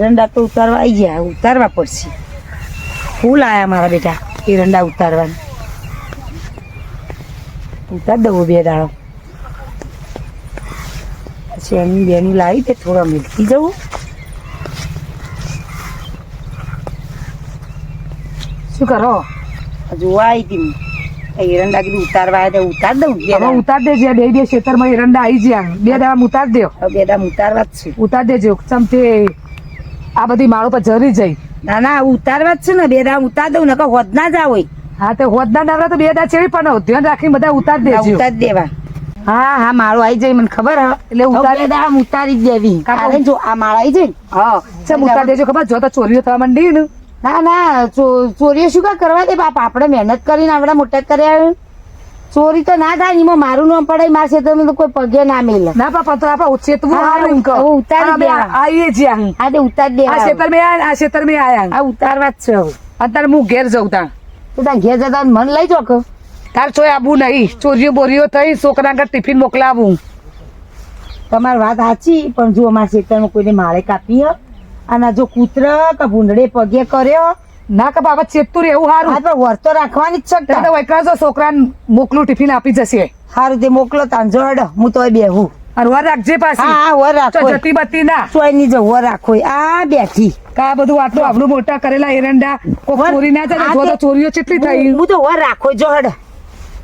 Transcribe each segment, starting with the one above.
એરંડા તો ઉતારવા આવી ગયા ઉતારવા પડશે. ફૂલ આયા મારા બેટા એરંડા ઉતારવાના. ઉતાર દઉં બે દાડો. પછી એની બેની લાવી તે થોડા મિલકી જવું શું કરો? જોવા આવી હતી. એરંડા કીધું ઉતારવા આવ્યા તો ઉતાર દઉં હવે ઉતાર દેજે બે બે ખેતરમાં એરંડા આવી જ્યાં બે દાડા ઉતાર દ્યો. બે દાડા ઉતારવા જ છે. ઉતાર દેજો ચમતે આ બધી માળો પર જરી જઈ. ના ના ઉતારવા જ છે ને બે દાડા ઉતાર દઉં નકર હોદ ના જ હોય. હા તે હોદના નવરા તો બે દાડા ચેવી પણ ધ્યાન રાખીને બધા ઉતાર દેજો. ઉતાર દેવા. હા હા માળો આવી જાય મને ખબર હે. એટલે ઉતારી ઉતાર આમ ઉતારી જ દેવી. કારણ જો આ માળ આવી જાય હા ચમ ઉતાર દેજો ખબર? જો તો ચોરીઓ થવા માંડી ને. ના ના ચોરીઓ શું કા કરવા દે બાપ? આપણે મહેનત કરીને આપણે મોટા કર્યા ચોરી તો ના થાય એમાં મારું નામ પડાય મારા ક્ષેત્રમાં તો કોઈ પગે ના મેલે. ના પાપા તો આપા ચેતવું હા, હારું કહો. ઉતારી દેવા. આવીએ જ્યાં હા. તે ઉતાર આ દેવા મે આ ખેતર મે આયા. આ ઉતારવા જ છે. અત્યારે હું ઘેર જઉં તા. તું તા ઘેર જતા મન લઈ જો કે? તાર ચોય આબુ નહીં. ચોરીઓ બોરીઓ થઈ છોકરા ઘર ટિફિન મોકલાવું. તમારી વાત સાચી પણ જો અમારા ખેતરમાં કોઈને માળે કાપી અને જો કૂતરા કે ભૂંડળે પગે કર્યો ના કે બાબા ચેતતું રહેવું હા હારું પણ વર્તો રાખવાની જ છે તો. વૈકરા છોકરાને મોકલું ટિફિન આપી જશે. સારું તે મોકલો તાંજો જો હું તો બેહું. અને વર રાખજે પાછી. હા વર રાખો જતી બતી ના. સોયની જો વર રાખો આ બેઠી. કા બધું આટલું આપણું મોટા કરેલા એરંડા કોઈ ચોરી ના જાય જો તો ચોરીઓ કેટલી થઈ. હું હું તો વર રાખો જો હડ.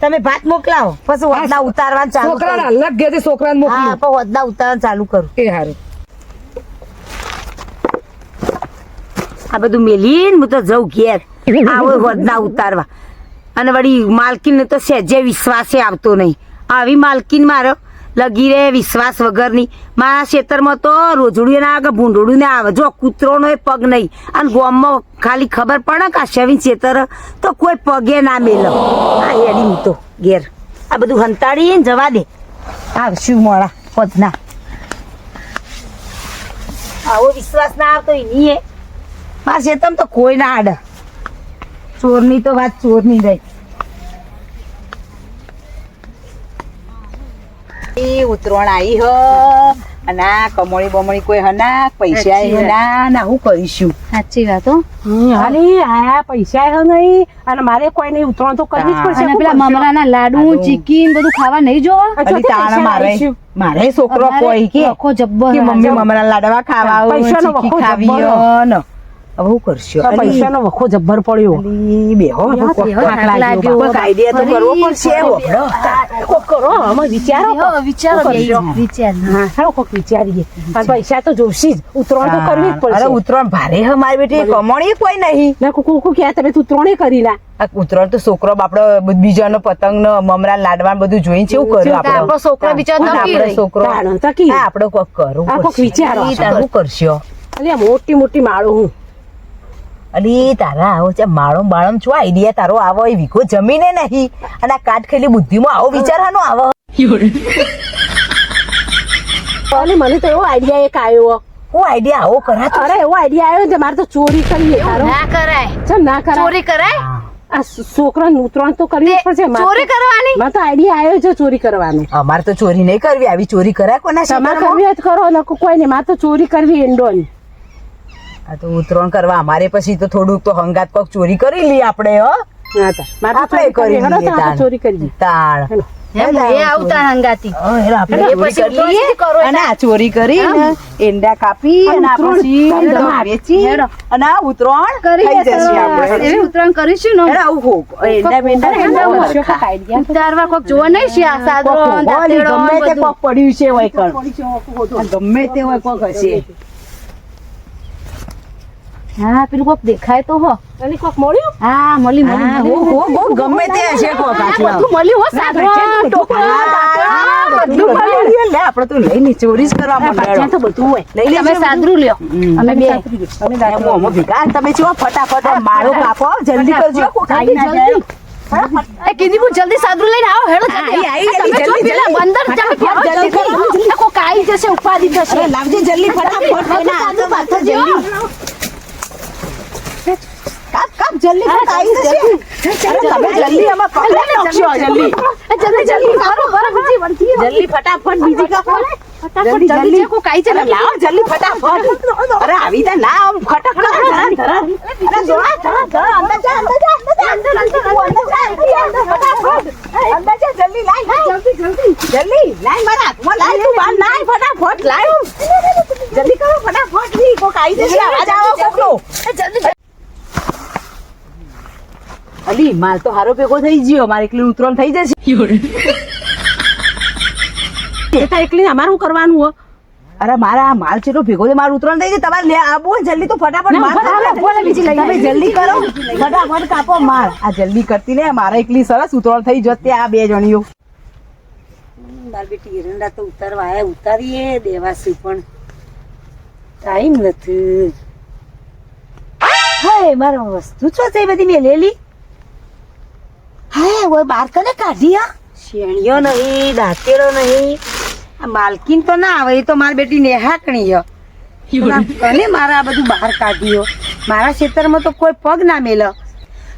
તમે ભાત મોકલાવો. પછી વદના ઉતારવાનું ચાલુ છોકરા અલગ અલગ છે છોકરાને હા મોકલું પણ વદના ઉતારવાનું ચાલુ કરું. એ હારું. આ બધું મેલીને હું તો જઉં ઘેર આવો વધના ઉતારવા. અને વળી માલકીને તો સહેજે વિશ્વાસે આવતો નહીં. આવી માલકીન મારો લગી રે વિશ્વાસ વગરની. મારા ખેતરમાં તો રોજડું ના આગળ ભૂંડોડું ને આવે. જો કૂતરોનો એ પગ નહીં. અને ગોમમાં ખાલી ખબર પડે કે આ શેવીન ખેતર તો કોઈ પગે ના મેલો. આ હેડી હું તો ઘેર. આ બધું હંતાડીને જવા દે. આવશું મોડા, પદના. આવો વિશ્વાસ ના આવતો એ મારા ખેતરમાં તો કોઈ ના આડે. ચોરની તો વાત ચોરની રહી એ ઉતરોણ આવી હ અને આ કમળી બમણી કોઈ હના પૈસા આવી ના ના હું કરીશું? સાચી વાત હો. હાલી આયા પૈસા હે નહીં અને મારે કોઈ નહીં ઉતરણ તો કરવી જ પડશે અને પેલા મમરાના લાડુ લાડુ. ચીકી બધું ખાવા નહીં જોવા અલી મારે મારે છોકરો કોઈ કે આખો જબ્બર. મમ્મી મમરા લાડવા ખાવા આવું, પૈસાનો ખાવી ને. હવે હું કરશું? પૈસાનો વખો જબ્બર પડ્યો. બેહો લાગ્યો. તો કરવો ફરી પડશે હોભળો. કોક કરો અમે વિચારો વિચારો શું બેહી, કરશો? વિચાર. હા કોક વિચારીએ. પણ પૈસા તો જોશી જ. ઉતરણ તો કરવી જ અરે પડશે. ભારે હે મારી બેટી કમણી કોઈ નહીં. ના કુકુ કુકુ ક્યાં તમે તું ઉતરણે કરી ના આ ઉતરાણ તો છોકરો આપડે બીજાનો પતંગ નો મમરા લાડવા બધું જોઈને કેવું કર્યું તો છોકરો બિચારો રહી. છોકરો. આપડે કોક કરું કોક. વિચારો. શું કરશો? અલી મોટી મોટી માળો હું. અલી તારા આવો છે માળો બાળમ છો આઈડિયા તારો આવો એ વિકો જમીને નહીં. અને આ કાટ ખેલી બુદ્ધિમાં આવો વિચારવાનો આવો. અને મને તો એવો આઈડિયા એક આવ્યો. હું આઈડિયા આવો કરા અરે એવો આઈડિયા આવ્યો છે મારે તો ચોરી કરીએ ના કરાય. ચમ ના કરાય? ચોરી કરાય? આ છોકરા ઉતરણ તો કરવી જ પડશે મારે ચોરી કરવાની? મારે તો આઈડિયા આવ્યો છે ચોરી કરવાનો. અમારે તો ચોરી નહીં કરવી આવી ચોરી કરાય કોના તમારે કરવી તો કરો ને કોઈ નહીં મારે તો ચોરી કરવી એંડોની આ તો ઉતરણ કરવા. અમારે પછી તો થોડુંક તો હંગાત કોક ચોરી કરી લઈએ આપણે હો. આપણે ચોરી કરી કરવી. હેડો લઈએ તો આપણે તાણ. ચોરી કરી ચોરી એંડા કાપી અને ઉતરણ કરી વેચી અને આ ઉતરણ કરીશું ઉતારવા કોક જોવા નહીં છે આ દાંતેડો ગમે તે કોક પડ્યું છે ગમે તે હોય કોક હશે. હા પેલું કોક દેખાય તો હો. અને કોક મળ્યું? હા મળી મળી હો, હો, ગમે તે છે કોક આટલા. બધું મળ્યું હો સાદરો ટોપલો બધું મળ્યું. લે, આપણે તો લઈને ચોરી જ કરવા ત્યાં માંડ્યા. તો બધું હોય. લઈ તમે લેજો. સાદરું લ્યો. અમે બે. તમે એમ મોંમાં ભીગા. તમે જો ફટાફટ મારો કાપો જલ્દી કરજો. કોક આવી ના જાય. એ કીધી હું જલ્દી સાદરું લઈને આવો હેડો જલ્દી. આઈ, આઈ, તમે જલ્દી, પેલા જલ્દી. બંદર તમે જલ્દી કરો. કોક આવી જશે ઉપાડી જશે. લાવજે જલ્દી ફટાફટ ના આ તો પાછો જલ્દી. કાપ કાપ જલ્દી કાપ આવી જશે અરે તમે જલ્દી અમાર પકડી નાખશો જલ્દી જલ્દી જલ્દી મારો બરો બીજી વળતી જલ્દી ફટાફટ બીજી કાપો ફટાફટ જલ્દી છે કાઈ છે લાવ જલ્દી ફટાફટ અરે આવી તા ના આમ ખટક કરો ધરા ધરા અરે જોવા ધરા ધરા અંદર જા અંદર જા અંદર જા અંદર જા અંદર જા અંદર અંદર ફટાફટ અંદર જા જલ્દી લાઈ જલ્દી જલ્દી જલ્દી લાઈ મારા હાથમાં લાઈ તું બાર લાઈ ફટાફટ લાઈ જલ્દી કરો ફટાફટની કોક આવી જશે આવાજ આવો કોકનો અલી માલ તો હારો ભેગો થઈ ગયો. મારે એકલી ઉતરણ થઈ જશે. એ તો એકલી અમારે શું કરવાનું હો? અરે મારા માલ છે ભેગો છે મારું ઉતરણ થઈ જાય તમારે લે આવો જલ્દી તો ફટાફટ માલ બીજી લઈ તમે જલ્દી કરો. ફટાફટ કાપો માલ. આ જલ્દી કરતી લે મારે એકલી સરસ ઉતરણ થઈ જતી આ બે જણીઓ. મારી બેટી એરંડા તો ઉતારવા આયા ઉતારીએ દેવાસી પણ. ટાઈમ નથી. હાય મારો વસ્તુ છો તે બધી મેં લેલી? હાય ઓય બાર કને કાઢી આ શેણીઓ નહીં દાંતેડો નહીં. આ માલકીન તો ના આવે એ તો મારી બેટી નેહાકણી હ. કને મારા આ બધું બહાર કાઢ્યો મારા ખેતરમાં તો કોઈ પગ ના મેલ.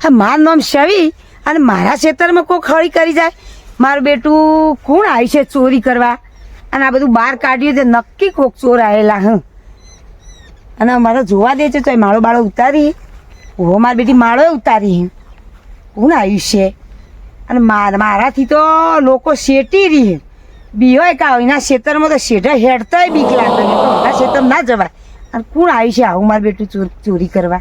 હા માર નામ શવી અને મારા ખેતરમાં કોઈ ખળી કરી જાય. મારું બેટું કોણ આવી છે ચોરી કરવા? અને આ બધું બહાર કાઢ્યું તે નક્કી કોક ચોર આવેલા હં. અને મારે જોવા દે છે તો માળો બાળો ઉતારી. ઓ મારી બેટી માળો ઉતારી કોણ આવ્યું છે? અને માર- મારાથી તો લોકો શેટી રહી. બીહોય કા એના ખેતરમાં તો શેઠા હેડતાય બીક લાગે. આ તો ના જવાય. અને કોણ આવી છે આવું મારું બેટું ચોરી કરવા?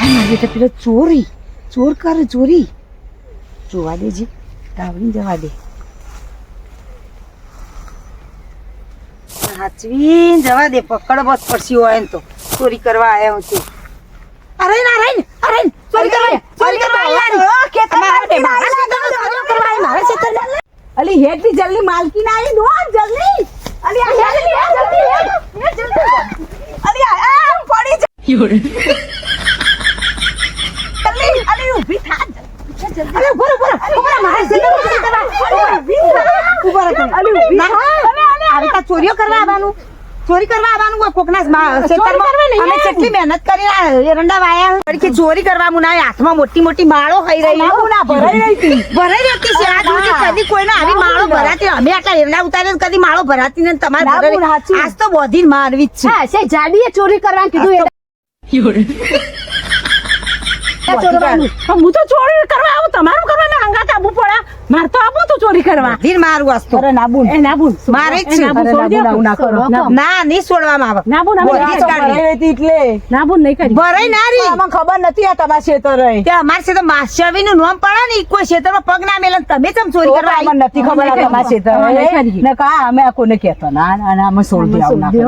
હા મારી બેટા પેલો ચોરી. ચોર કરે ચોરી. જોવા દેજે ગાવડી જવા દે. સાચવી જવા દે, પકડવો જ પડશે હોય તો. ચોરી કરવા આવ્યા છું. અરે ના અરે અરે ચોરી કરવા ચોરી કરવા આવ્યા કે તમારે મારા ખેતરમાં ચોરી કરવા આવ્યા, મારા ખેતરમાં અલી હેઠી જલ્દી માલકી ના આવી દો જલ્દી. અલી આ જલ્દી આ જલ્દી હેઠ, હેઠ જલ્દી. અલી આ આ પડી જા. જલ્દી અલી ઊભી થા. અરે ઊભો રહો, ઊભો રહો, ઊભો રહો, મારા ખેતરમાં ચોરી કરવા ઊભો રહો તમે. અલી ઊભી ના, આવી રીતે ચોરીઓ કરવા આવવાનું ચોરી કરવા આવવાનું હોય કોકના ખેતરમાં. અમે કેટલી મહેનત કરી આ એરંડા વાયા. કે ચોરી કરવા મુના હાથમાં મોટી મોટી માળો ખાઈ રહી. માવું ભરાઈ રહી હતી. ભરાઈ રહેતી છે આજ સુધી કદી કોઈને આવી માળો ભરાતી અમે આટલા એરંડા ઉતારે કદી માળો ભરાતી ને તમારે ના, ભરાઈ- આજ તો બોધીને મારવી જ છે. જાડીએ ચોરી કરવાનું કીધું હું તો ચોરી કરવા આવું તમારું કરવા મેં હંગાત આવવું પડે મારે તો આપું તું ચોરી કરવા. બોધીને મારવું આજ અરે ના એ ના મારે જ ના બોલ, અરે છોડી ના બોલ, દે. આવું ના કરો. ના, ના છોડવામાં આવે. ના બોલ, ના બોલ, બોધી જ તો કાઢી. ભરાઈ રહી હતી એટલે ના નહીં કરી. ભરાઈ ના રહી આમાં ખબર નથી આ તમારા ક્ષેત્ર. રહી તે અમાર છે તો નું નામ પડે ને કોઈ ક્ષેત્રમાં પગ ના મેલે તમે કેમ ચોરી કરવા આવી? નથી ખબર આ તમારા ક્ષેત્ર. ને કા અમે આ કોઈને કહેતા ના ના ના અમે છોડી દે.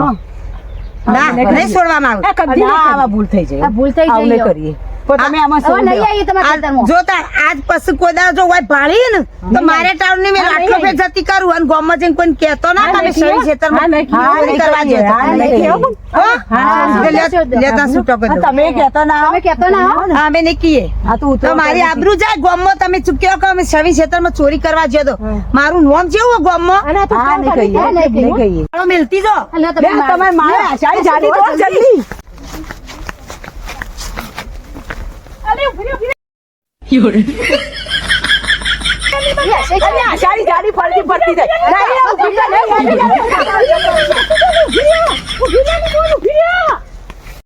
ના ના નહીં છોડવામાં આવે. કદી ના, ભૂલ થઈ જાય. ભૂલ થઈ જાય. કરીએ. પણ તમે આમાં હવે લઈ દો. તમારા ખેતરમાં. જો આજ પછી કોઈ જો હોય ભાળી ને તો મારે ટાઉનની મેં હા, પે જતી કરું અને ગામમાં જઈને કોઈને કહેતો ના તમે નહીં શેરી કહેવું. ક્ષેત્રમાં હા, નહીં હા, ચોરી નહીં કરવા કરીએ. હા, નહીં કહેવું. હો? હા, તો લે- લેતા છૂટો કરી તમે કહેતા ના તમે કહેતો ના હા. અમે નહીં કહીએ. આ તો તો મારી આબરૂ જાય ગામમાં તમે ચૂક્યો કે અમે શેરી ક્ષેત્રમાં ચોરી કરવા જયો મારું નોમ જેવું ગામમાં? અને તો હા કામ નહીં કહીએ. નહીં નહીં કહીએ. કહીએ. મેલતી જો. તમે તમારે મારે આશાળી જાડી દો જલ્દી. અરે આશાળી જાડી ફરતી ફરતી જાય ના, ના, ઊભી રહો, નહીં, નહીં, નહીં.